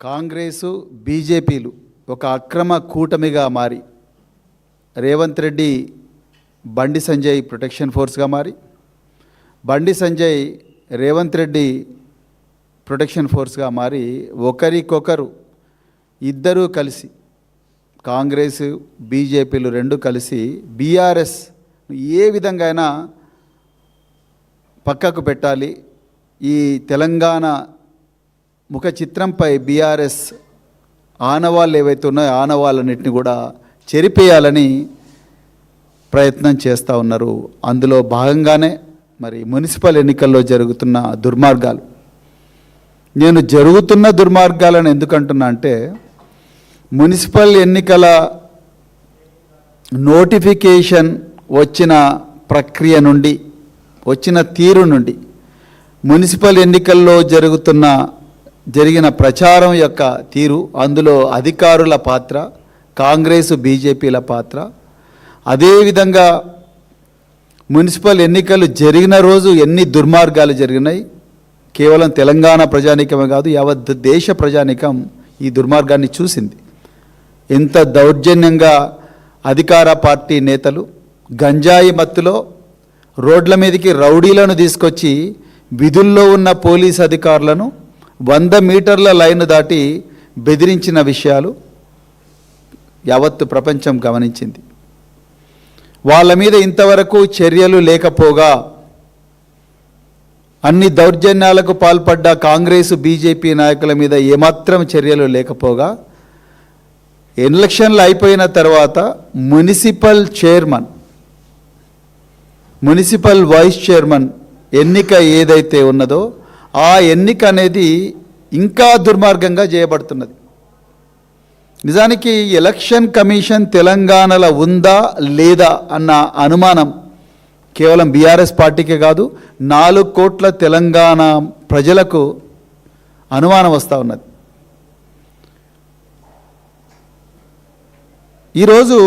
కాంగ్రెసు బీజేపీలు ఒక అక్రమ కూటమిగా మారి రేవంత్ రెడ్డి బండి సంజయ్ ప్రొటెక్షన్ ఫోర్స్గా మారి బండి సంజయ్ రేవంత్ రెడ్డి ప్రొటెక్షన్ ఫోర్స్గా మారి ఒకరికొకరు ఇద్దరూ కలిసి కాంగ్రెస్ బీజేపీలు రెండు కలిసి బీఆర్ఎస్ ఏ విధంగా అయినా పక్కకు పెట్టాలి. ఈ తెలంగాణ ముఖ చిత్రంపై బీఆర్ఎస్ ఆనవాళ్ళు ఏవైతే ఉన్నాయో ఆనవాళ్ళన్నింటినీ కూడా చెరిపేయాలని ప్రయత్నం చేస్తూ ఉన్నారు. అందులో భాగంగానే మరి మున్సిపల్ ఎన్నికల్లో జరుగుతున్న దుర్మార్గాలు. నేను జరుగుతున్న దుర్మార్గాలను ఎందుకంటున్నా అంటే మున్సిపల్ ఎన్నికల నోటిఫికేషన్ వచ్చిన ప్రక్రియ నుండి వచ్చిన తీరు నుండి మున్సిపల్ ఎన్నికల్లో జరుగుతున్న జరిగిన ప్రచారం యొక్క తీరు అందులో అధికారుల పాత్ర కాంగ్రెసు బీజేపీల పాత్ర. అదేవిధంగా మున్సిపల్ ఎన్నికలు జరిగిన రోజు ఎన్ని దుర్మార్గాలు జరిగినాయి. కేవలం తెలంగాణ ప్రజానీకమే కాదు యావత్ దేశ ప్రజానీకం ఈ దుర్మార్గాన్ని చూసింది. ఎంత దౌర్జన్యంగా అధికార పార్టీ నేతలు గంజాయి మత్తులో రోడ్ల మీదకి రౌడీలను తీసుకొచ్చి విధుల్లో ఉన్న పోలీస్ అధికారులను వంద మీటర్ల లైన్ దాటి బెదిరించిన విషయాలు యావత్తు ప్రపంచం గమనించింది. వాళ్ళ మీద ఇంతవరకు చర్యలు లేకపోగా అన్ని దౌర్జన్యాలకు పాల్పడ్డ కాంగ్రెసు బీజేపీ నాయకుల మీద ఏమాత్రం చర్యలు లేకపోగా ఎలక్షన్లు అయిపోయిన తర్వాత municipal chairman municipal vice chairman ఎన్నిక ఏదైతే ఉన్నదో ఆ ఎన్నిక అనేది ఇంకా దుర్మార్గంగా చేయబడుతున్నది. నిజానికి ఎలక్షన్ కమిషన్ తెలంగాణలో ఉందా లేదా అన్న అనుమానం కేవలం బీఆర్ఎస్ పార్టీకే కాదు నాలుగు కోట్ల తెలంగాణ ప్రజలకు అనుమానం వస్తూ ఉన్నది. ఈరోజు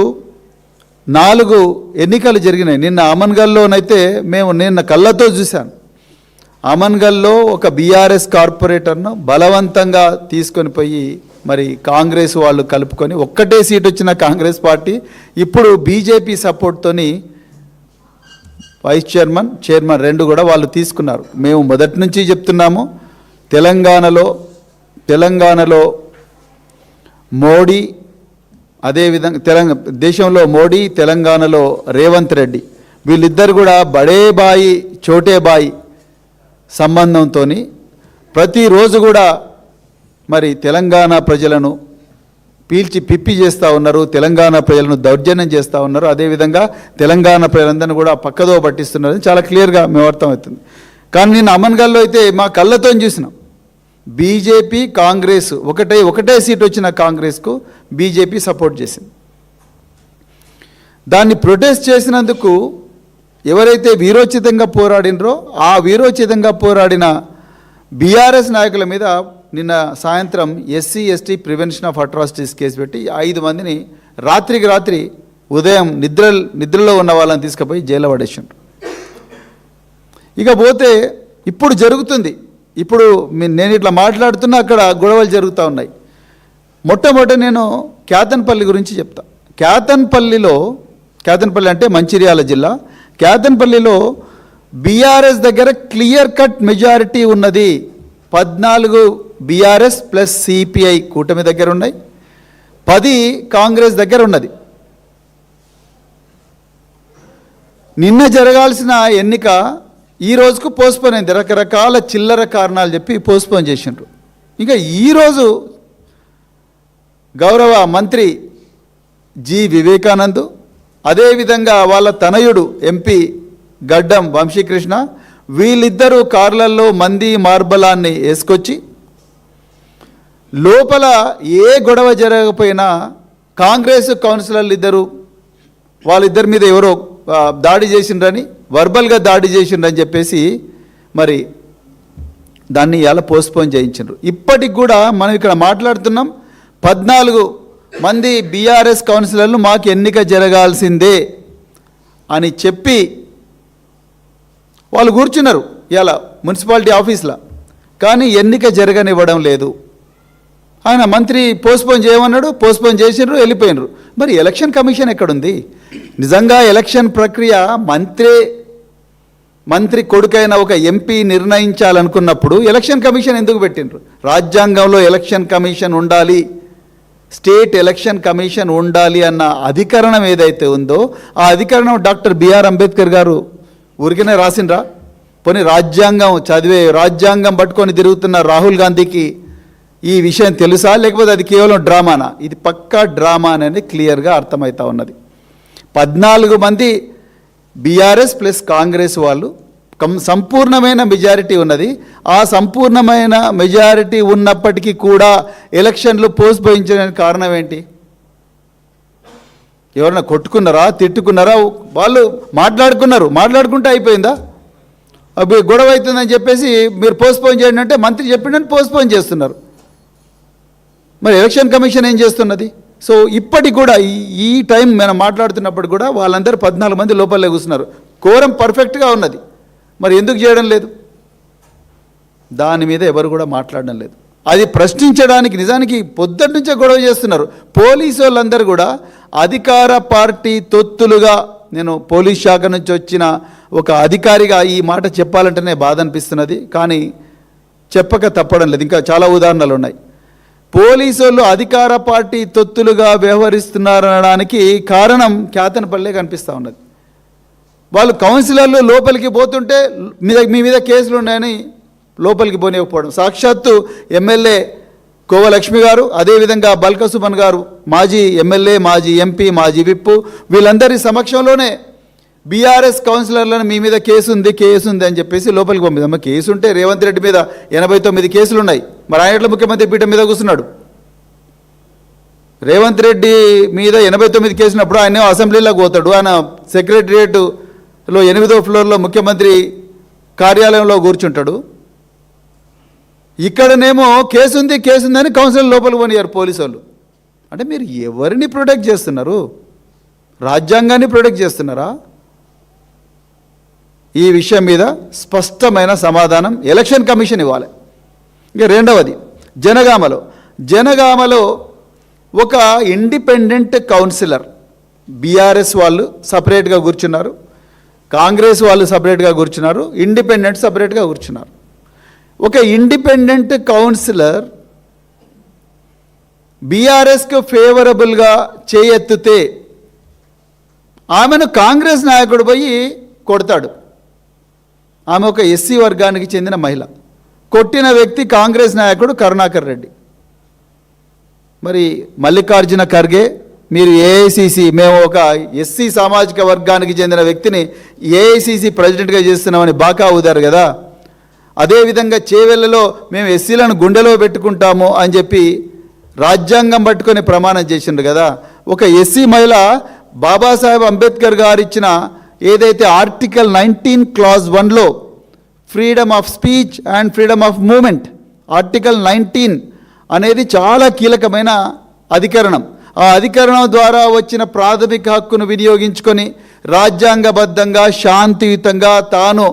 నాలుగు ఎన్నికలు జరిగినాయి. నిన్న అమన్గల్లోనైతే మేము నిన్న కళ్ళతో చూశాను అమన్గల్లో ఒక బీఆర్ఎస్ కార్పొరేటర్ను బలవంతంగా తీసుకొని పోయి మరి కాంగ్రెస్ వాళ్ళు కలుపుకొని ఒక్కటే సీట్ వచ్చిన కాంగ్రెస్ పార్టీ ఇప్పుడు బీజేపీ సపోర్ట్తోని వైస్ చైర్మన్ చైర్మన్ రెండు కూడా వాళ్ళు తీసుకున్నారు. మేము మొదటి నుంచి చెప్తున్నాము తెలంగాణలో తెలంగాణలో మోడీ అదేవిధంగా తెలంగాణ దేశంలో మోడీ తెలంగాణలో రేవంత్ రెడ్డి. వీళ్ళిద్దరు కూడా బడే బాయి చోటే బాయి. సంబంధంతో ప్రతిరోజు కూడా మరి తెలంగాణ ప్రజలను పీల్చి పిప్పి చేస్తూ ఉన్నారు తెలంగాణ ప్రజలను దౌర్జన్యం చేస్తూ ఉన్నారు. అదేవిధంగా తెలంగాణ ప్రజలందరినీ కూడా పక్కదో పట్టిస్తున్నారు చాలా క్లియర్గా మేము అర్థమవుతుంది కానీ నేను అమన్గల్లో అయితే మా కళ్ళతో చూసినాం. బీజేపీ కాంగ్రెస్ ఒకటే ఒకటే సీట్ వచ్చిన కాంగ్రెస్కు బీజేపీ సపోర్ట్ చేసింది. దాన్ని ప్రొటెస్ట్ చేసినందుకు ఎవరైతే వీరోచితంగా పోరాడినరో ఆ వీరోచితంగా పోరాడిన బీఆర్ఎస్ నాయకుల మీద నిన్న సాయంత్రం SC ST prevention of atrocities case పెట్టి ఐదు మందిని రాత్రికి రాత్రి ఉదయం నిద్ర నిద్రలో ఉన్న వాళ్ళని తీసుకుపోయి జైల్లో పడేసిండ్రు. ఇక పోతే ఇప్పుడు జరుగుతుంది. ఇప్పుడు మీ- నేను ఇట్లా మాట్లాడుతున్నా అక్కడ గొడవలు జరుగుతూ ఉన్నాయి. మొట్టమొదట నేను క్యాతన్పల్లి గురించి చెప్తా. క్యాతన్పల్లిలో క్యాతన్పల్లి అంటే మంచిర్యాల జిల్లా కేతన్పల్లిలో బీఆర్ఎస్ దగ్గర క్లియర్ కట్ మెజారిటీ ఉన్నది. పద్నాలుగు బీఆర్ఎస్ ప్లస్ సిపిఐ కూటమి దగ్గర ఉన్నాయి. పది కాంగ్రెస్ దగ్గర ఉన్నది. నిన్న జరగాల్సిన ఎన్నిక ఈ రోజుకు పోస్ట్పోన్ అయింది. రకరకాల చిల్లర కారణాలు చెప్పి పోస్ట్పోన్ చేసిండ్రు. ఇంకా ఈరోజు గౌరవ మంత్రి జి వివేకానంద్ అదేవిధంగా వాళ్ళ తనయుడు ఎంపీ గడ్డం వంశీకృష్ణ వీళ్ళిద్దరూ కార్లల్లో మంది మార్బలాన్ని వేసుకొచ్చి లోపల ఏ గొడవ జరగకపోయినా కాంగ్రెస్ కౌన్సిలర్లు ఇద్దరు వాళ్ళిద్దరి మీద ఎవరో దాడి చేసిండ్రని వర్బల్గా దాడి చేసిండ్రని చెప్పేసి మరి దాన్ని ఇలా పోస్ట్పోన్ చేయించారు ఇప్పటికి కూడా మనం ఇక్కడ మాట్లాడుతున్నాం పద్నాలుగు మంది బీఆర్ఎస్ కౌన్సిలర్లు మాకు ఎన్నిక జరగాల్సిందే అని చెప్పి వాళ్ళు కూర్చున్నారు ఇలా మున్సిపాలిటీ ఆఫీస్లో. కానీ ఎన్నిక జరగనివ్వడం లేదు. ఆయన మంత్రి పోస్ట్పోన్ చేయమన్నాడు పోస్ట్పోన్ చేసినారు వెళ్ళిపోయినారు మరి ఎలక్షన్ కమిషన్ ఎక్కడుంది? నిజంగా ఎలక్షన్ ప్రక్రియ మంత్రి మంత్రి కొడుకైన ఒక ఎంపీ నిర్ణయించాలనుకున్నప్పుడు ఎలక్షన్ కమిషన్ ఎందుకు పెట్టిండ్రు? రాజ్యాంగంలో ఎలక్షన్ కమిషన్ ఉండాలి. స్టేట్ ఎలక్షన్ కమిషన్ ఉండాలి అన్న అధికరణం ఏదైతే ఉందో ఆ అధికరణం డాక్టర్ బిఆర్ అంబేద్కర్ గారు ఊరికనే రాసిండ్రా? పోనీ రాజ్యాంగం చదివే రాజ్యాంగం పట్టుకొని తిరుగుతున్న రాహుల్ గాంధీకి ఈ విషయం తెలుసా? లేకపోతే అది కేవలం డ్రామానా? ఇది పక్కా డ్రామా అనేది క్లియర్గా అర్థమవుతా ఉన్నది. పద్నాలుగు మంది బీఆర్ఎస్ ప్లస్ కాంగ్రెస్ వాళ్ళు కం సంపూర్ణమైన మెజారిటీ ఉన్నది. ఆ సంపూర్ణమైన మెజారిటీ ఉన్నప్పటికీ కూడా ఎలక్షన్లు పోస్ట్పోయించడానికి కారణం ఏంటి? ఎవరైనా కొట్టుకున్నారా తిట్టుకున్నారా? వాళ్ళు మాట్లాడుకున్నారు. మాట్లాడుకుంటే అయిపోయిందా? అవి గొడవ అవుతుందని చెప్పేసి మీరు పోస్ట్పోన్ చేయండి అంటే మంత్రి చెప్పిండని పోస్ట్పోన్ చేస్తున్నారు. మరి ఎలక్షన్ కమిషన్ ఏం చేస్తున్నది? సో ఇప్పటికి కూడా ఈ ఈ టైం మనం మాట్లాడుతున్నప్పుడు కూడా వాళ్ళందరూ పద్నాలుగు మంది లోపలే కూర్చున్నారు. కోరం పర్ఫెక్ట్గా ఉన్నది. మరి ఎందుకు చేయడం లేదు? దాని మీద ఎవరు కూడా మాట్లాడడం లేదు. అది ప్రశ్నించడానికి నిజానికి పొద్దున్న నుంచే గొడవ చేస్తున్నారు. పోలీసు వాళ్ళందరూ కూడా అధికార పార్టీ తొత్తులుగా నేను పోలీస్ శాఖ నుంచి వచ్చిన ఒక అధికారిగా ఈ మాట చెప్పాలంటేనే బాధ అనిపిస్తున్నది. కానీ చెప్పక తప్పడం లేదు. ఇంకా చాలా ఉదాహరణలు ఉన్నాయి. పోలీసు వాళ్ళు అధికార పార్టీ తొత్తులుగా వ్యవహరిస్తున్నారనడానికి కారణం క్యాతనపల్లె కనిపిస్తూ ఉన్నది. వాళ్ళు కౌన్సిలర్లు లోపలికి పోతుంటే మీద మీ మీద కేసులు ఉన్నాయని లోపలికి పోనివ్వకపోవడం. సాక్షాత్తు ఎమ్మెల్యే కోవలక్ష్మి గారు అదేవిధంగా బల్క సుమన్ గారు మాజీ ఎమ్మెల్యే మాజీ ఎంపీ మాజీ విప్పు వీళ్ళందరి సమక్షంలోనే బీఆర్ఎస్ కౌన్సిలర్లను మీ మీద కేసు ఉంది కేసు ఉంది అని చెప్పేసి లోపలికి పంపిద్దాం కేసు ఉంటే రేవంత్ రెడ్డి మీద ఎనభై తొమ్మిది కేసులు ఉన్నాయి మరి ఆయన ముఖ్యమంత్రి పీఠం మీద కూర్చున్నాడు? రేవంత్ రెడ్డి మీద ఎనభై తొమ్మిది కేసునప్పుడు ఆయన అసెంబ్లీలోకి పోతాడు. ఆయన లో ఎనిమిదో ఫ్లోర్లో ముఖ్యమంత్రి కార్యాలయంలో కూర్చుంటాడు. ఇక్కడనేమో కేసు ఉంది కేసు ఉందని కౌన్సిల్ లోపలికి పోనియారు పోలీసు వాళ్ళు అంటే మీరు ఎవరిని ప్రొటెక్ట్ చేస్తున్నారు? రాజ్యాంగాన్ని ప్రొటెక్ట్ చేస్తున్నారా? ఈ విషయం మీద స్పష్టమైన సమాధానం ఎలక్షన్ కమిషన్ ఇవ్వాలి. ఇక రెండవది జనగామలో. జనగామలో ఒక ఇండిపెండెంట్ కౌన్సిలర్ బీఆర్ఎస్ వాళ్ళు సపరేట్గా కూర్చున్నారు. కాంగ్రెస్ వాళ్ళు సపరేట్గా కూర్చున్నారు ఇండిపెండెంట్ సపరేట్గా కూర్చున్నారు. ఒక ఇండిపెండెంట్ కౌన్సిలర్ బీఆర్ఎస్కు ఫేవరబుల్గా చేయెత్తితే ఆమెను కాంగ్రెస్ నాయకుడు పోయి కొడతాడు. ఆమె ఒక ఎస్సీ వర్గానికి చెందిన మహిళ. కొట్టిన వ్యక్తి కాంగ్రెస్ నాయకుడు కరుణాకర్ రెడ్డి. మరి మల్లికార్జున ఖర్గే మీరు ఏఐసిసి మేము ఒక ఎస్సీ సామాజిక వర్గానికి చెందిన వ్యక్తిని ఏఐసిసి ప్రెసిడెంట్గా చేస్తున్నామని బాకా ఊదారు కదా? అదేవిధంగా చేవెళ్ళలో మేము ఎస్సీలను గుండెలో పెట్టుకుంటాము అని చెప్పి రాజ్యాంగం పట్టుకొని ప్రమాణం చేసిండ్రు కదా? ఒక ఎస్సీ మహిళ బాబాసాహెబ్ అంబేద్కర్ గారు ఇచ్చిన ఏదైతే ఆర్టికల్ నైన్టీన్ క్లాజ్ వన్లో freedom of speech and freedom of movement article nineteen అనేది చాలా కీలకమైన అధికరణం. ఆ అధికరణం ద్వారా వచ్చిన ప్రాథమిక హక్కును వినియోగించుకొని రాజ్యాంగబద్ధంగా శాంతియుతంగా తాను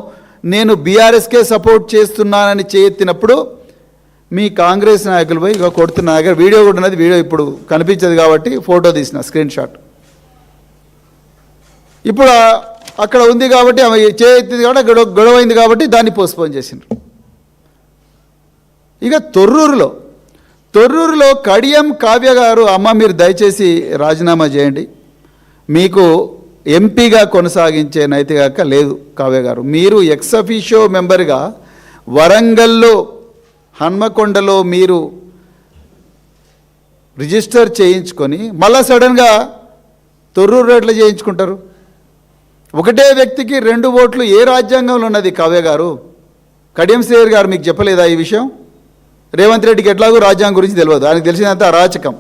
నేను బీఆర్ఎస్కే సపోర్ట్ చేస్తున్నానని చేయెత్తినప్పుడు మీ కాంగ్రెస్ నాయకులు పోయి ఇక కొడుతున్న దగ్గర వీడియో కూడా ఉన్నది వీడియో ఇప్పుడు కనిపించదు కాబట్టి ఫోటో తీసిన స్క్రీన్ షాట్. ఇప్పుడు అక్కడ ఉంది కాబట్టి ఆమె చేయెత్తింది కాబట్టి గొడవ గొడవైంది కాబట్టి దాన్ని పోస్ట్పోన్ చేసిండ్రు. ఇక తొర్రూరులో తొర్రూరులో కడియం కావ్య గారు అమ్మ మీరు దయచేసి రాజీనామా చేయండి. మీకు ఎంపీగా కొనసాగించే నైతిగాక లేదు కావ్య గారు. మీరు ఎక్స్ మెంబర్గా వరంగల్లో హన్మకొండలో మీరు రిజిస్టర్ చేయించుకొని మళ్ళా సడన్గా తొర్రూరు రేట్లు చేయించుకుంటారు? ఒకటే వ్యక్తికి రెండు ఓట్లు ఏ రాజ్యాంగంలో ఉన్నది కావ్య గారు? కడియం శ్రేయర్ గారు మీకు చెప్పలేదా ఈ విషయం? రేవంత్ రెడ్డికి ఎట్లాగో రాజ్యాంగం గురించి తెలియదు ఆయనకు తెలిసినంత అరాచకం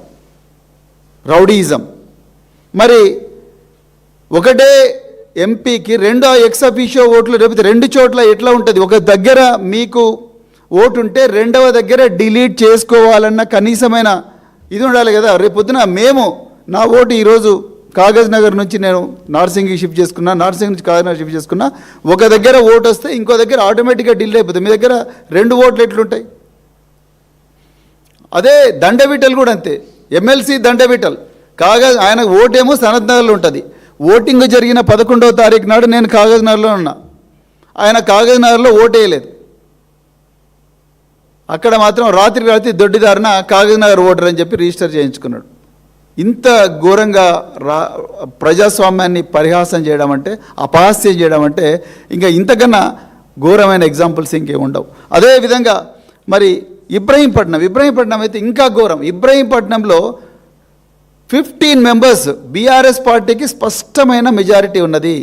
రౌడీయిజం. మరి ఒకటే ఎంపీకి రెండు ఎక్స్ అఫీషియో ఓట్లు లేకపోతే రెండు చోట్ల ఎట్లా ఉంటుంది? ఒక దగ్గర మీకు ఓటు ఉంటే రెండవ దగ్గర డిలీట్ చేసుకోవాలన్న కనీసమైన ఇది ఉండాలి కదా. రేపు పొద్దున మేము నా ఓటు ఈరోజు కాగజ్ నగర్ నుంచి నేను నార్సింగ్కి షిఫ్ట్ చేసుకున్నా నార్సింగ్ నుంచి కాగజ్ నగర్ షిఫ్ట్ చేసుకున్నా ఒక దగ్గర ఓటు వస్తే ఇంకో దగ్గర ఆటోమేటిక్గా డిలీట్ అయిపోతుంది. మీ దగ్గర రెండు ఓట్లు ఎట్లుంటాయి? అదే దండవిటల్ కూడా అంతే. ఎమ్మెల్సీ దండవిటల్ కాగా ఆయన ఓటేమో సనత్ నగర్లో ఉంటుంది. ఓటింగ్ జరిగిన పదకొండవ తారీఖు నాడు నేను కాగజ్ నగర్లో ఉన్నా. ఆయన కాగజ్ నగర్లో ఓటేయలేదు. అక్కడ మాత్రం రాత్రి రాత్రి దొడ్డిదారిన కాగజ్ నగర్ ఓటర్ అని చెప్పి రిజిస్టర్ చేయించుకున్నాడు. ఇంత ఘోరంగా రా ప్రజాస్వామ్యాన్ని పరిహాసం చేయడం అంటే అపహాస్యం చేయడం అంటే ఇంకా ఇంతకన్నా ఘోరమైన ఎగ్జాంపుల్స్ ఇంకేం ఉండవు అదేవిధంగా మరి ఇబ్రహీంపట్నం ఇబ్రహీంపట్నం అయితే ఇంకా ఘోరం. ఇబ్రహీంపట్నంలో ఫిఫ్టీన్ మెంబర్స్ బీఆర్ఎస్ పార్టీకి స్పష్టమైన మెజారిటీ ఉన్నది.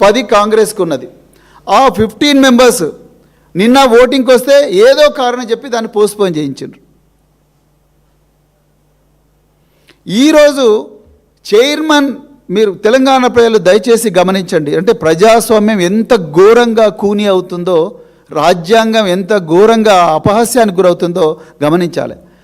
పది కాంగ్రెస్కి ఉన్నది. ఆ ఫిఫ్టీన్ మెంబర్స్ నిన్న ఓటింగ్కి వస్తే ఏదో కారణం చెప్పి దాన్ని పోస్ట్పోన్ చేయించారు ఈరోజు చైర్మన్ మీరు తెలంగాణ ప్రజలు దయచేసి గమనించండి. అంటే ప్రజాస్వామ్యం ఎంత ఘోరంగా కూని అవుతుందో రాజ్యాంగం ఎంత ఘోరంగా అపహాస్యానికి గురవుతుందో గమనించాలి.